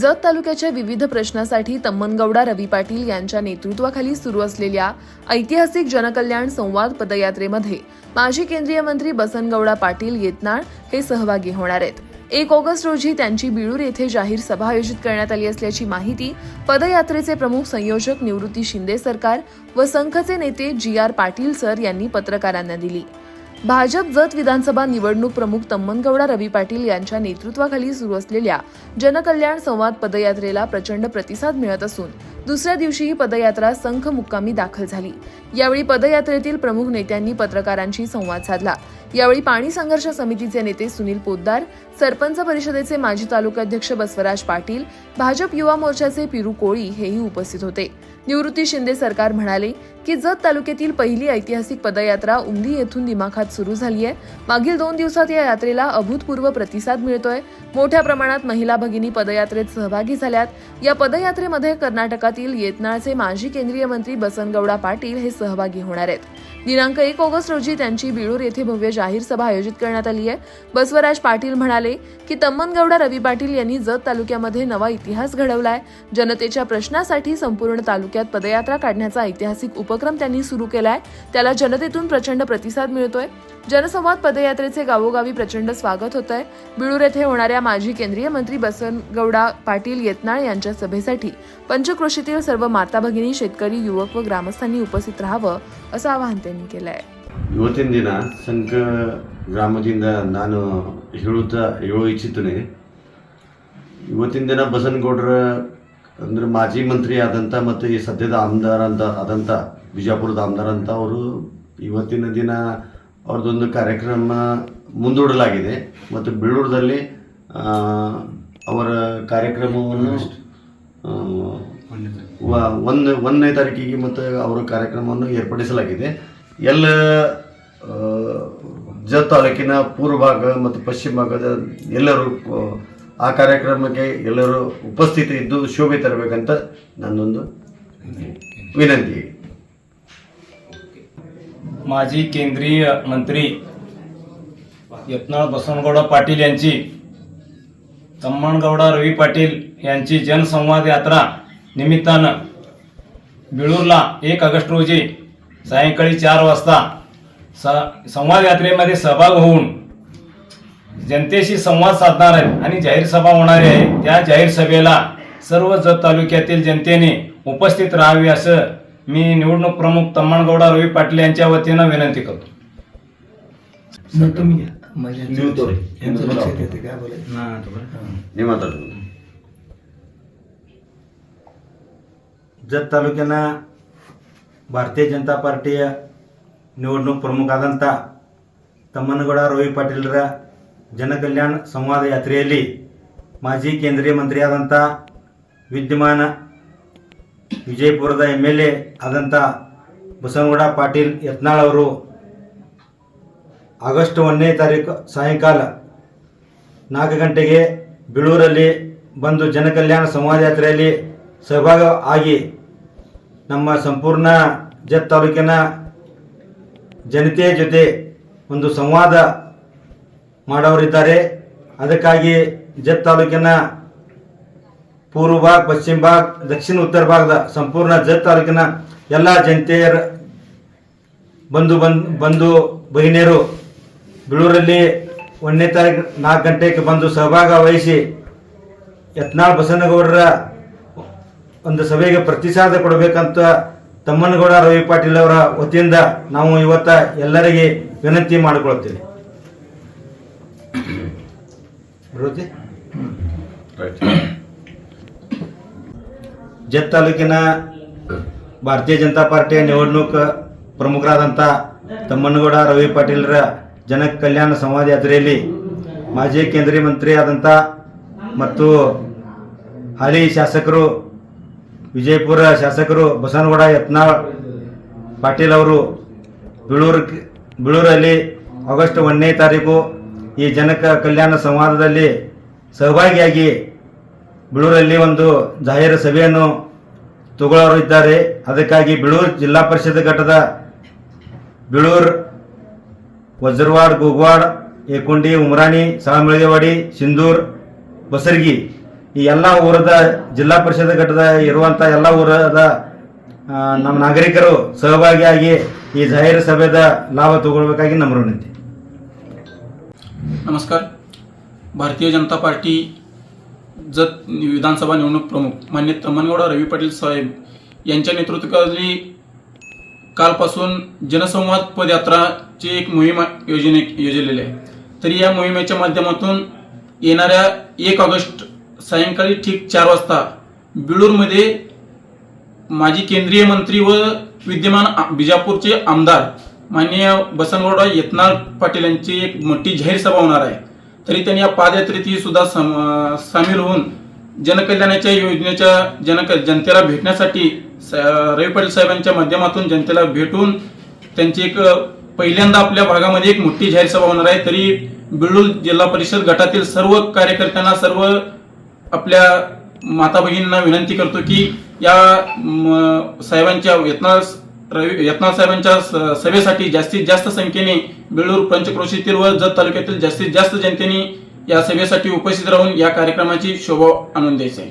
जत तालुक्याच्या विविध प्रश्नासाठी तम्मनगौडा रवी पाटील यांच्या नेतृत्वाखाली सुरू असलेल्या ऐतिहासिक जनकल्याण संवाद पदयात्रेमध्ये माजी केंद्रीय मंत्री बसनगौडा पाटील येतनाळ हे सहभागी होणार आहेत. एक ऑगस्ट रोजी त्यांची बिळूर येथे जाहीर सभा आयोजित करण्यात आली असल्याची माहिती पदयात्रेचे प्रमुख संयोजक निवृत्ती शिंदे सरकार व संघचे नेते जी आर पाटील सर यांनी पत्रकारांना दिली. भाजप जत विधानसभा निवडणूक प्रमुख तम्मनगौडा रवी पाटील यांच्या नेतृत्वाखाली सुरू असलेल्या जनकल्याण संवाद पदयात्रेला प्रचंड प्रतिसाद मिळत असून दुसऱ्या दिवशी ही पदयात्रा संघ मुक्कामी दाखल झाली. यावेळी पदयात्रेतील प्रमुख नेत्यांनी पत्रकारांशी संवाद साधला. यावेळी पाणी संघर्ष समितीचे नेते सुनील पोद्दार सरपंच परिषदेचे माजी तालुकाध्यक्ष बसवराज पाटील भाजप युवा मोर्चाचे पिरू कोळी हेही उपस्थित होते. निवृत्ती शिंदे सरकार म्हणाले की जत तालुक्यातील पहिली ऐतिहासिक पदयात्रा उमदी येथून दिमाखात सुरू झाली आहे मागील दोन दिवसात या यात्रेला अभूतपूर्व प्रतिसाद मिळतोय. मोठ्या प्रमाणात महिला भगिनी पदयात्रेत सहभागी झाल्यात. या पदयात्रेमध्ये कर्नाटकातील येतनाळचे माजी केंद्रीय मंत्री बसनगौडा पाटील हे सहभागी होणार आहेत. दिनांक एक ऑगस्ट रोजी त्यांची बिळूर येथे भव्य जाहीर सभा आयोजित करण्यात आली आहे. बसवराज पाटील म्हणाले की तम्मनगौडा रवी पाटील यांनी जत तालुक्यामध्ये नवा इतिहास घडवलाय. जनतेच्या प्रश्नासाठी संपूर्ण तालुक्यात पदयात्रा काढण्याचा ऐतिहासिक उपक्रम त्यांनी सुरू केलाय. त्याला जनतेतून प्रचंड प्रतिसाद मिळतोय. जनसंवाद पदयात्रेचे गावोगावी प्रचंड स्वागत होत आहे बिळूर येथे होणाऱ्या माजी केंद्रीय मंत्री बसनगौडा पाटील येतनाळ यांच्या सभेसाठी पंचकृषीतील सर्व माता भगिनी शेतकरी युवक व ग्रामस्थांनी उपस्थित राहावं असं आवाहन त्यांनी केलं आहे ಇವತ್ತಿನ ದಿನ ಸಂಕ ಗ್ರಾಮದಿಂದ ನಾನು ಹೇಳುತ್ತಾ ಹೇಳೋ ಇಚ್ಛಿತೇನೆ ಇವತ್ತಿನ ದಿನ ಬಸನಗೌಡರ ಅಂದರೆ ಮಾಜಿ ಮಂತ್ರಿ ಆದಂಥ ಮತ್ತು ಈ ಸದ್ಯದ ಆಮದಾರ ಅಂತ ಆದಂಥ ಬಿಜಾಪುರದ ಆಮದಾರ ಅಂತ ಅವರು ಇವತ್ತಿನ ದಿನ ಅವ್ರದ್ದೊಂದು ಕಾರ್ಯಕ್ರಮ ಮುಂದೂಡಲಾಗಿದೆ ಮತ್ತು ಬೆಳ್ಳೂರದಲ್ಲಿ ಆ, ಅವರ ಕಾರ್ಯಕ್ರಮವನ್ನು ಆ, ವ- ಒಂದು ಒಂದನೇ ತಾರೀಕಿಗೆ ಮತ್ತು ಅವರ ಕಾರ್ಯಕ್ರಮವನ್ನು ಏರ್ಪಡಿಸಲಾಗಿದೆ ಎಲ್ಲ ಆ, ಜತ್ ತಾಲೂಕಿನ ಪೂರ್ವ ಭಾಗ ಮತ್ತು ಪಶ್ಚಿಮ ಭಾಗದ ಎಲ್ಲರೂ ಆ, ಆ ಕಾರ್ಯಕ್ರಮಕ್ಕೆ ಎಲ್ಲರೂ ಉಪಸ್ಥಿತಿ ಇದ್ದು ಶೋಭೆ ತರಬೇಕಂತ ನನ್ನೊಂದು ವಿನಂತಿ माजी केंद्रीय मंत्री यत्नाळ बसवनगौडा पाटील यांची तम्मणगौडा रवी पाटील यांची जनसंवाद यात्रा निमित्तानं बिळूरला एक ऑगस्ट रोजी सायंकाळी चार वाजता स संवाद यात्रेमध्ये सहभाग होऊन जनतेशी संवाद साधणार आहेत आणि जाहीर सभा होणारी आहे. त्या जाहीर सभेला सर्व जत तालुक्यातील जनतेने उपस्थित राहावे असं मी निवडणूक प्रमुख तम्मणगौडा रवी पाटील यांच्या वतीनं विनंती करतो. जत तालुक्याला ಭಾರತೀಯ ಜನತಾ ಪಾರ್ಟಿಯ ನಿವಡಣೂಕ್ ಪ್ರಮುಖ ಆದಂಥ ತಮ್ಮನಗೌಡ ರವಿ ಪಾಟೀಲ್ರ ಜನಕಲ್ಯಾಣ ಸಂವಾದ ಯಾತ್ರೆಯಲ್ಲಿ ಮಾಜಿ ಕೇಂದ್ರೀಯ ಮಂತ್ರಿಯಾದಂಥ ವಿದ್ಯಮಾನ ವಿಜಯಪುರದ ಎಂ ಎಲ್ ಎ ಆದಂಥ ಬಸವನಗೌಡ ಪಾಟೀಲ್ ಯತ್ನಾಳ್ ಅವರು ಆಗಸ್ಟ್ ಒಂದನೇ ತಾರೀಕು ಸಾಯಂಕಾಲ ನಾಲ್ಕು ಗಂಟೆಗೆ ಬೀಳೂರಲ್ಲಿ ಬಂದು ಜನಕಲ್ಯಾಣ ಸಂವಾದ ಯಾತ್ರೆಯಲ್ಲಿ ಸಹಭಾಗ ಆಗಿ ನಮ್ಮ ಸಂಪೂರ್ಣ ಜತ್ ತಾಲೂಕಿನ ಜನತೆಯ ಜೊತೆ ಒಂದು ಸಂವಾದ ಮಾಡೋರಿದ್ದಾರೆ ಅದಕ್ಕಾಗಿ ಜತ್ ತಾಲೂಕಿನ ಪೂರ್ವ ಭಾಗ, ಪಶ್ಚಿಮ ಭಾಗ, ದಕ್ಷಿಣ, ಉತ್ತರ ಭಾಗದ ಸಂಪೂರ್ಣ ಜತ್ ತಾಲೂಕಿನ ಎಲ್ಲ ಜನತೆಯರ ಬಂಧು ಬಂದು ಬಂಧು ಬಹಿಣಿಯರು ಬಿಳೂರಲ್ಲಿ ಒಂದನೇ ತಾರೀಕು ನಾಲ್ಕು ಗಂಟೆಗೆ ಬಂದು ಸಹಭಾಗ ವಹಿಸಿ ಯತ್ನಾಳ್ ಬಸನಗೌಡರ ಒಂದು ಸಭೆಗೆ ಪ್ರತಿಸಾದ ಕೊಡಬೇಕಂತ ತಮ್ಮನಗೌಡ ರವಿ ಪಾಟೀಲ್ ಅವರ ವತಿಯಿಂದ ನಾವು ಇವತ್ತ ಎಲ್ಲರಿಗೆ ವಿನಂತಿ ಮಾಡಿಕೊಳ್ತೇವೆ. ಜತ್ ತಾಲೂಕಿನ ಭಾರತೀಯ ಜನತಾ ಪಾರ್ಟಿಯ ನಿವಡಣೂಕ ಪ್ರಮುಖರಾದಂಥ ತಮ್ಮನಗೌಡ ರವಿ ಪಾಟೀಲ್ರ ಜನ ಕಲ್ಯಾಣ ಸಂವಾದ ಯಾತ್ರೆಯಲ್ಲಿ ಮಾಜಿ ಕೇಂದ್ರೀಯ ಮಂತ್ರಿ ಆದಂಥ ಮತ್ತು ಹಾಲಿ ಶಾಸಕರು ವಿಜಯಪುರ ಶಾಸಕರು ಬಸವನಗೌಡ, ಯತ್ನಾಳ್ ಪಾಟೀಲ್ ಅವರು ಬೀಳೂರು, ಬೀಳೂರಲ್ಲಿ ಆಗಸ್ಟ್ ಒಂದನೇ ತಾರೀಕು ಈ ಜನಕ ಕಲ್ಯಾಣ ಸಂವಾದದಲ್ಲಿ ಸಹಭಾಗಿಯಾಗಿ ಬೀಳೂರಲ್ಲಿ ಒಂದು ಜಾಹೀರ ಸಭೆಯನ್ನು ತಗೊಳ್ಳೋರು ಇದ್ದಾರೆ. ಅದಕ್ಕಾಗಿ ಬೀಳೂರು ಜಿಲ್ಲಾ ಪರಿಷತ್ ಘಟದ ಬೀಳೂರು ವಜ್ರವಾಡ್, ಗುಗ್ವಾಡ್, ಏಕುಂಡಿ, ಉಮರಾಣಿ ಸಾಳಮಳಿಗೆವಾಡಿ ಸಿಂಧೂರ್, ಬಸರ್ಗಿ ಈ ಎಲ್ಲ ಊರದ ಜಿಲ್ಲಾ ಪರಿಷತ್ ಘಟದ ಇರುವಂಥ ಎಲ್ಲ ಊರದ ಆ, ನಮ್ಮ ನಾಗರಿಕರು ಸಹಭಾಗಿಯಾಗಿ ಈ ಜಾಹೀರು ಸಭೆದ ಲಾಭ ತಗೊಳ್ಬೇಕಾಗಿ ನಮ್ಮ ವಿನಂತಿ नमस्कार भारतीय जनता पार्टी जत विधानसभा निवडणूक प्रमुख मान्य तमनगौडा रवी पाटील साहेब यांच्या नेतृत्वाखाली कालपासून जनसंवाद पदयात्राची एक मोहीम योजने योजलेली आहे तरी या मोहिमेच्या माध्यमातून येणाऱ्या एक ऑगस्ट सायंकाळी ठीक चार वाजता बिळूरमध्ये माजी केंद्रीय मंत्री व विद्यमान बिजापूरचे आमदार माननीय बसनगौडा यत्नाळ पाटील यांची एक मोठी जाहीर सभा होणार आहे. तरी त्यांनी या पादयात्रेतही सुद्धा सम सामील होऊन जनकल्याणाच्या योजनेच्या जनक जनतेला भेटण्यासाठी स- रवी पाटील साहेबांच्या माध्यमातून जनतेला भेटून त्यांची एक पहिल्यांदा आपल्या भागामध्ये एक मोठी जाहीर सभा होणार आहे. तरी बिळूर जिल्हा परिषद गटातील सर्व कार्यकर्त्यांना सर्व आपल्या माता भगिनींना विनंती करतो की या साहेबांच्या यत्ना रवी यत्नाळ साहेबांच्या स- सभेसाठी जास्तीत जास्त संख्येने बेळूर पंचक्रोशीतील व जत तालुक्यातील जास्तीत जास्त जनतेने या सभेसाठी उपस्थित राहून या कार्यक्रमाची शोभा आणून द्यायची आहे.